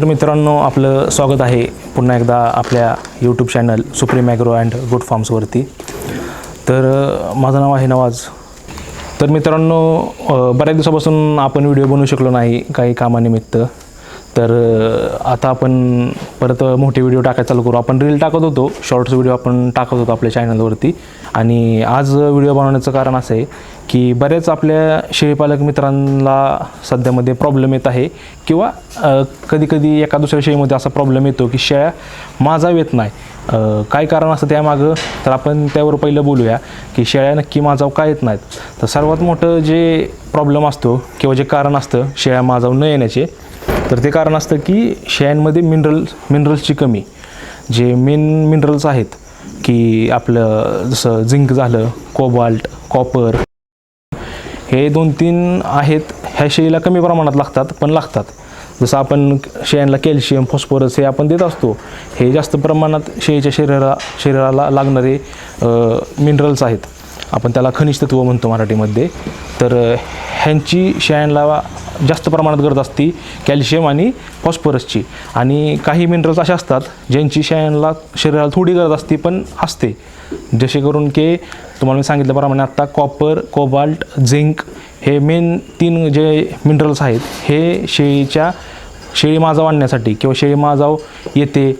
तर मित्रांनो आपलं स्वागत आहे पुन्हा एकदा आपल्या YouTube channel Supreme Agro and Good फार्म्सवरती तर माझं नाव आहे नवाज. तर मित्रांनो बऱ्याच दिवसापासून आपण व्हिडिओ बनवू शकलो नाही काही कामानिमित्त. तर आता आपण परत मोठे व्हिडिओ टाकायला चालू करू. आपण रील टाकत होतो. शॉर्ट्स व्हिडिओ आपण टाकत होतो आपल्या चॅनलवरती आणि आज व्हिडिओ बनवण्याचं कारण असं आहे की बरेच आपल्या शेळीपालक मित्रांना सध्यामध्ये प्रॉब्लेम येत आहे किंवा कधीकधी एका दुसऱ्या शेळीमध्ये असा प्रॉब्लेम येतो की शेळ्या माझा येत नाही. काय कारण असतं त्यामागं? तर आपण त्यावर पहिलं बोलूया की शेळ्या नक्की माझाव का येत नाहीत? तर सर्वात मोठं जे प्रॉब्लेम असतो किंवा जे कारण असतं शेळ्या माझाव न येण्याचे तर ते कारण असतं की शेळ्यांमध्ये मिनरल मिनरल्सची कमी. जे मेन मिनरल्स आहेत की आपलं जसं झिंक झालं कोबाल्ट कॉपर हे दोन तीन आहेत. ह्या शेळीला कमी प्रमाणात लागतात पण लागतात. जसं आपण शेळ्यांना कॅल्शियम फॉस्फरस हे आपण देत असतो हे जास्त प्रमाणात शेळीच्या शरीरा शरीराला लागणारे मिनरल्स आहेत. आपण त्याला खनिज तत्व म्हणतो मराठीमध्ये. तर ह्यांची शेळ्यांना जास्त प्रमाणात गरज असते कॅल्शियम आणि फॉस्फरसची. आणि काही मिनरल्स असे असतात ज्यांची शेळ्यांना शरीराला थोडी गरज असते पण असते. जसे करून की तुम्हाला मी सांगितल्याप्रमाणे आत्ता कॉपर कोबाल्ट झिंक हे मेन तीन जे मिनरल्स आहेत हे शेळीच्या शेळी माजाव आणण्यासाठी किंवा शेळी माजाव येते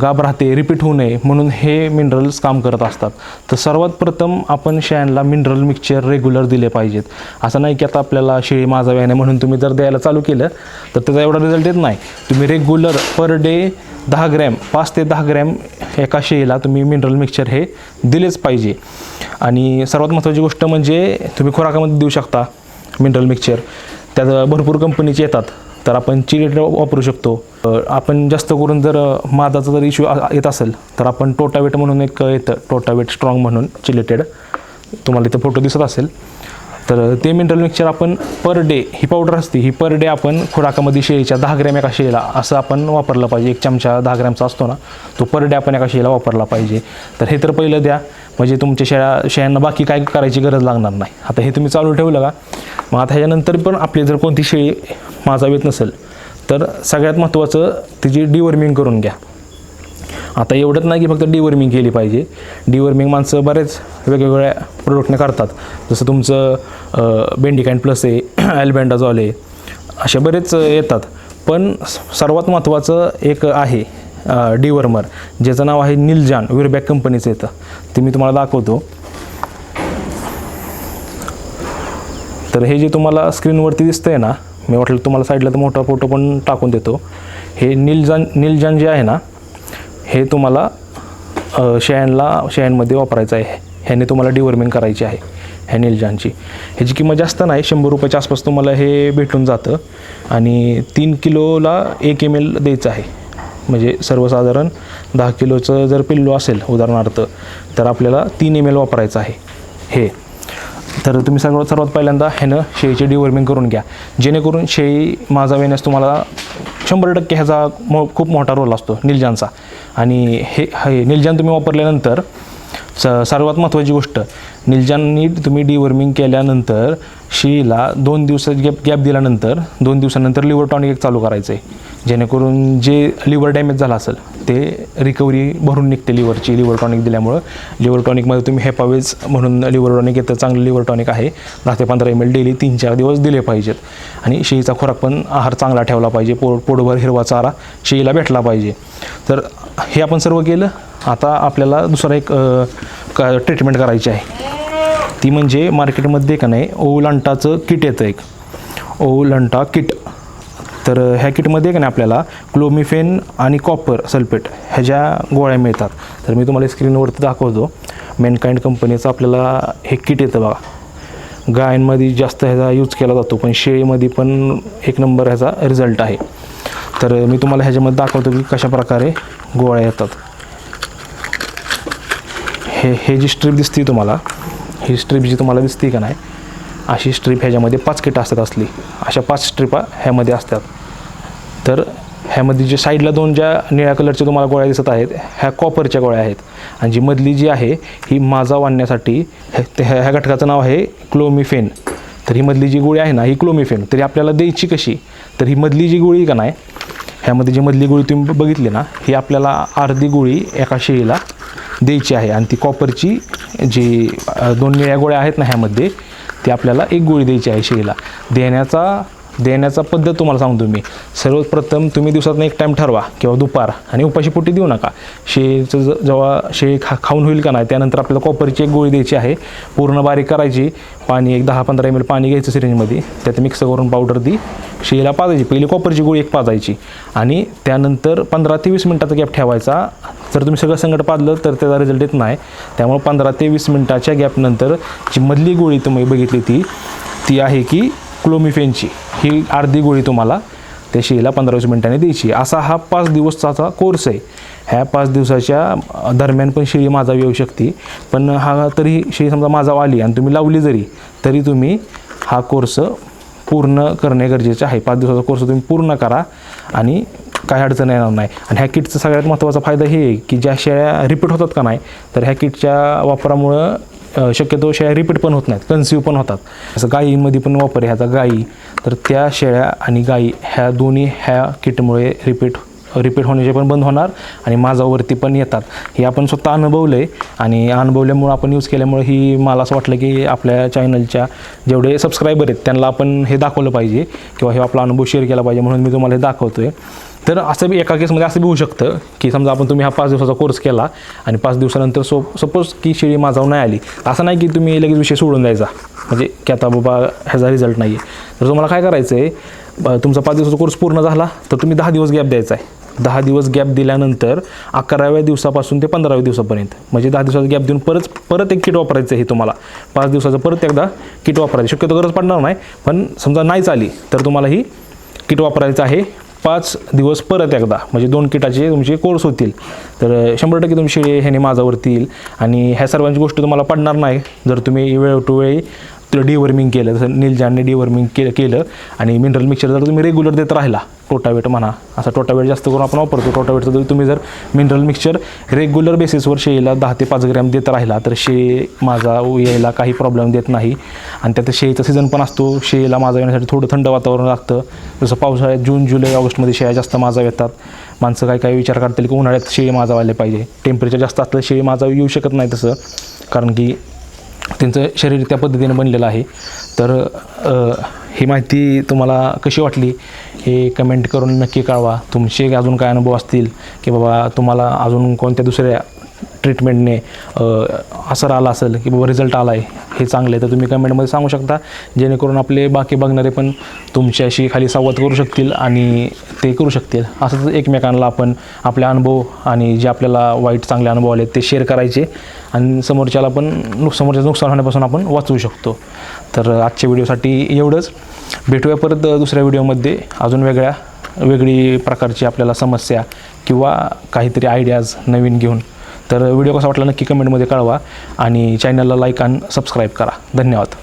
गाब राहते रिपीट होऊ नये म्हणून हे मिनरल्स काम करत असतात. तर सर्वात प्रथम आपण शेळ्यांना मिनरल मिक्सचर रेग्युलर दिले पाहिजेत. असं नाही की आता आपल्याला शेळी माझा येणे म्हणून तुम्ही जर द्यायला चालू केलं तर त्याचा एवढा रिझल्ट येत नाही. तुम्ही रेग्युलर पर डे दहा ग्रॅम पाच ते दहा ग्रॅम एका शेळीला तुम्ही मिनरल मिक्सचर हे दिलेच पाहिजे. आणि सर्वात महत्त्वाची गोष्ट म्हणजे तुम्ही खुराकामध्ये देऊ शकता मिनरल मिक्सचर त्यात भरपूर कंपनीचे येतात. तर आपण चिलेट वापरू शकतो. आपण जास्त करून जर मादाचा जर इश्यू येत असेल तर आपण टोटावेट म्हणून एक येतं टोटावेट स्ट्रॉंग म्हणून चिलेटेड. तुम्हाला इथं फोटो दिसत असेल. तर ते मिनरल मिक्सचर आपण पर डे ही पावडर असते ही पर डे आपण खुराकामध्ये शेळीच्या दहा ग्रॅम एका शेळीला असं आपण वापरलं पाहिजे. एक चमचा दहा ग्रॅमचा असतो ना तो पर डे आपण एका शेळीला वापरला पाहिजे. तर हे तर पहिलं द्या. म्हणजे तुमच्या शेळ्या शेळ्यांना बाकी काय करायची गरज लागणार नाही. आता हे तुम्ही चालू ठेवलं का? मग आता ह्याच्यानंतर पण आपली जर कोणती शेळी माझा वेत नसेल. तर सगळ्यात महत्त्वाचं तिची डिवर्मिंग करून घ्या. आता एवढंच नाही की फक्त डिवर्मिंग केली पाहिजे. डिवर्मिंग माणसं बरेच वेगवेगळ्या प्रोडक्टने करतात. जसं तुमचं बेंडिकॅन प्लस आहे ॲल्बेंडाझॉल आहे असे बरेच येतात. पण सर्वात महत्त्वाचं एक आहे डिवर्मर ज्याचं नाव आहे निलजान विरबॅक कंपनीचं येतं. ते मी तुम्हाला दाखवतो. तर हे जे तुम्हाला स्क्रीनवरती दिसतं आहे ना मी वाटलं तुम्हाला साईडला तर मोठा फोटो पण टाकून देतो. हे निलजान निलजान जे आहे ना हे तुम्हाला अ, शेळ्यांना शेळ्यांमध्ये वापरायचं आहे. ह्याने तुम्हाला डिवर्मिंग करायची आहे ह्या निलजानची. ह्याची किंमत जास्त नाही शंभर रुपयाच्या आसपास तुम्हाला हे भेटून जातं. आणि तीन किलोला एक एम एल द्यायचं आहे. म्हणजे सर्वसाधारण दहा किलोचं जर पिल्लू असेल उदाहरणार्थ तर आपल्याला तीन एम एल वापरायचं आहे. हे. तर तुम्ही सर्वात सर्वात पहिल्यांदा ह्यानं शेळीची डिवॉर्मिंग करून घ्या. जेणेकरून शेळी माझा वेण्यास तुम्हाला शंभर टक्के ह्याचा मो खूप मोठा रोल असतो निलजानचा आणि हे हे निलजान तुम्ही वापरल्यानंतर स सर्वात महत्त्वाची गोष्ट निलजाननी तुम्ही डिवर्मिंग केल्यानंतर शेळीला दोन दिवसात गॅप गॅप दिल्यानंतर दोन दिवसानंतर लिव्हर टॉनिक एक चालू करायचं आहे जेणेकरून जे लिव्हर डॅमेज झालं असेल ते रिकव्हरी भरून निघते लिव्हरची लिव्हर टॉनिक दिल्यामुळं. लिव्हर टॉनिकमध्ये तुम्ही हेपावेज म्हणून लिव्हर टॉनिक येतं चांगलं लिव्हर टॉनिक आहे. दहा ते पंधरा एम एल डेली तीन चार दिवस दिले पाहिजेत. आणि शेळीचा खोराक पण आहार चांगला ठेवला पाहिजे पो पोटभर हिरवा चारा शेळीला भेटला पाहिजे. तर हे आपण सर्व केलं आता आपल्याला दुसरा एक का ट्रीटमेंट करायची आहे. ती म्हणजे मार्केटमध्ये का नाही ओलंटाचं किट येतं एक. ओलंटा किट. तर ह्या किटमध्ये का नाही आपल्याला क्लोमिफेन आणि कॉपर सल्फेट ह्याच्या गोळ्या मिळतात तर मी तुम्हाला स्क्रीनवरती दाखवतो. मेनकाइंड कंपनीचं आपल्याला हे किट येतं बघा. गायांमध्ये जास्त ह्याचा यूज केला जातो पण शेळीमध्ये पण एक नंबर ह्याचा रिझल्ट आहे. तर मी तुम्हाला ह्याच्यामध्ये दाखवतो की कशा प्रकारे गोळ्या येतात. हे हे जी स्ट्रीप दिसते तुम्हाला ही स्ट्रीप जी तुम्हाला दिसते का नाही अशी स्ट्रीप ह्याच्यामध्ये पाच किट असतात असली. अशा पाच स्ट्रिपा ह्यामध्ये असतात. तर ह्यामध्ये जे साईडला दोन ज्या निळ्या कलरच्या तुम्हाला गोळ्या दिसत आहेत ह्या कॉपरच्या गोळ्या आहेत. आणि जी मधली जी आहे ही माझा वाढण्यासाठी हे- ह्या ह्या घटकाचं नाव आहे क्लोमिफेन तर ही मधली जी गोळी आहे ना ही क्लोमिफेन तरी आपल्याला द्यायची कशी? तर ही मधली जी गोळी का नाही ह्यामध्ये जी मधली गोळी तुम्ही बघितली ना ही आपल्याला अर्धी गोळी एका शेळीला द्यायची आहे. आणि ती कॉपरची जी दोन निळ्या गोळ्या आहेत ना ह्यामध्ये ती आपल्याला एक गोळी द्यायची आहे शेळीला. देण्याचा देण्याचा पद्धत तुम्हाला सांगतो मी. सर्वप्रथम तुम्ही दिवसातून एक टाईम ठरवा किंवा दुपार आणि उपाशी पोटी देऊ नका. शेळीचं ज- जेव्हा शेळी खा खाऊन होईल का नाही त्यानंतर आपल्याला कॉपरची एक गोळी द्यायची आहे. पूर्ण बारीक करायची. पाणी एक दहा पंधरा एम एल पाणी घ्यायचं सिरिंजमध्ये त्यात मिक्स करून पावडर दी. शेळीला पाजायची. पहिली कॉपरची गोळी एक पाजायची. आणि त्यानंतर पंधरा ते वीस मिनटाचा गॅप ठेवायचा. जर तुम्ही सगळं संकट पाजलं तर त्याचा रिझल्ट येत नाही. त्यामुळे पंधरा ते वीस मिनटाच्या गॅपनंतर जी मधली गोळी तुम्ही बघितली ती ती आहे की क्लोमिफेनची ही अर्धी गोळी तुम्हाला त्या शेळीला पंधरा वीस मिनिटांनी द्यायची. असा हा पाच दिवसाचा कोर्स आहे. ह्या पाच दिवसाच्या दरम्यान पण शेळी माझा येऊ शकते. पण हा तरी शेळी समजा माझा आली आणि तुम्ही लावली जरी तरी तुम्ही हा कोर्स पूर्ण करणे गरजेचे आहे. पाच दिवसाचा कोर्स तुम्ही पूर्ण करा आणि काही अडचण येणार नाही. आणि ह्या किटचा सगळ्यात महत्त्वाचा फायदा हे आहे की ज्या शेळ्या रिपीट होतात का नाही तर ह्या किटच्या वापरामुळं शक्यतो शेळ्या रिपीट पण होत नाहीत कन्सिव्ह पण होतात. असं गायीमध्ये पण वापर आहे ह्याचा गायी तर त्या शेळ्या आणि गायी ह्या दोन्ही ह्या किटमुळे रिपीट रिपीट होण्याचे पण बंद होणार आणि माझावरती पण येतात. हे आपण स्वतः अनुभवलं आहे आणि अनुभवल्यामुळं आपण यूज केल्यामुळे ही मला असं वाटलं की आपल्या चॅनलच्या जेवढे सबस्क्रायबर आहेत त्यांना आपण हे दाखवलं पाहिजे किंवा हे आपला अनुभव शेअर केला पाहिजे म्हणून मी तुम्हाला हे दाखवतो आहे तर असं बी एका केसमध्ये असं बी होऊ शकतं की समजा आपण तुम्ही हा पाच दिवसाचा कोर्स केला आणि पाच दिवसानंतर सो सपोज की शेळी माझावर नाही आली असं नाही की तुम्ही लगेच विषय सोडून द्यायचा. म्हणजे की आता बाबा ह्याचा रिझल्ट नाही आहे तर तुम्हाला काय करायचं आहे तुमचा पाच दिवसाचा कोर्स पूर्ण झाला तर तुम्ही दहा दिवस गॅप द्यायचा आहे. दहा दिवस गॅप दिल्यानंतर अकराव्या दिवसापासून ते पंधराव्या दिवसापर्यंत. म्हणजे दहा दिवसाचा गॅप देऊन परत परत एक किट वापरायचं आहे तुम्हाला. पाच दिवसाचं परत एकदा किट वापरायचं. शक्यतो गरज पडणार नाही पण समजा नाहीच आली तर तुम्हाला ही किट वापरायचं आहे. पाच दिवस परत एकदा. म्हणजे दोन किटाचे तुमचे कोर्स होतील. तर शंभर टक्के तुमचे ह्याने माझावरती येईल. आणि ह्या सर्वांची गोष्टी तुम्हाला पडणार नाही जर तुम्ही वेळ टू वेळी डिवर्मिंग केलं जसं निलजानने डिवर्मिंग केलं केलं आणि मिनरल मिक्सर जर तुम्ही रेग्युलर देत राहिला tota टोटावेट म्हणा असा tota टोटावेट जास्त करून आपण वापरतो. Tota टोटावेटचं जर तुम्ही जर मिनरल मिक्सचर रेग्युलर बेसिसवर शेळीला दहा ते पाच ग्रॅम देत राहिला तर शेळी माझा यायला काही प्रॉब्लेम देत नाही. आणि त्यात शेळीचा सीझन पण असतो. शेळीला माझा येण्यासाठी थोडं थंड वातावरण लागतं. जसं पावसाळ्यात जून जुलै ऑगस्टमध्ये शेळ्या जास्त माझा येतात. माणसं काही काही विचार करतील की उन्हाळ्यात शेळी माझा व्हायला पाहिजे. टेम्परेचर जास्त असलं शेळी माझा येऊ शकत नाही तसं. कारण की त्यांचं शरीर त्या पद्धतीने बनलेलं आहे. तर ही माहिती तुम्हाला कशी वाटली हे कमेंट करून नक्की कळवा. तुमचे अजून काय अनुभव असतील की बाबा तुम्हाला अजून कोणत्या दुसऱ्या ट्रीटमेंटने असर आला असेल की बाबा रिझल्ट आला आहे हे चांगलं आहे तर तुम्ही कमेंटमध्ये सांगू शकता. जेणेकरून आपले बाकी बघणारे पण तुमच्याशी खाली संवाद करू शकतील आणि ते करू शकतील. असंच एकमेकांना आपण आपले अनुभव आणि जे आपल्याला वाईट चांगले अनुभव आले ते शेअर करायचे आणि समोरच्याला पण नुक समोरच्या नुकसान होण्यापासून आपण वाचवू शकतो. तर आजच्या व्हिडिओसाठी एवढंच. भेटूया परत दुसऱ्या व्हिडिओमध्ये. अजून वेगळ्या वेगळी प्रकारची आपल्याला समस्या किंवा काहीतरी आयडियाज नवीन घेऊन. तर व्हिडिओ कसा वाटला नक्की कमेंटमध्ये कळवा आणि चॅनलला लाईक आणि सबस्क्राईब करा. धन्यवाद.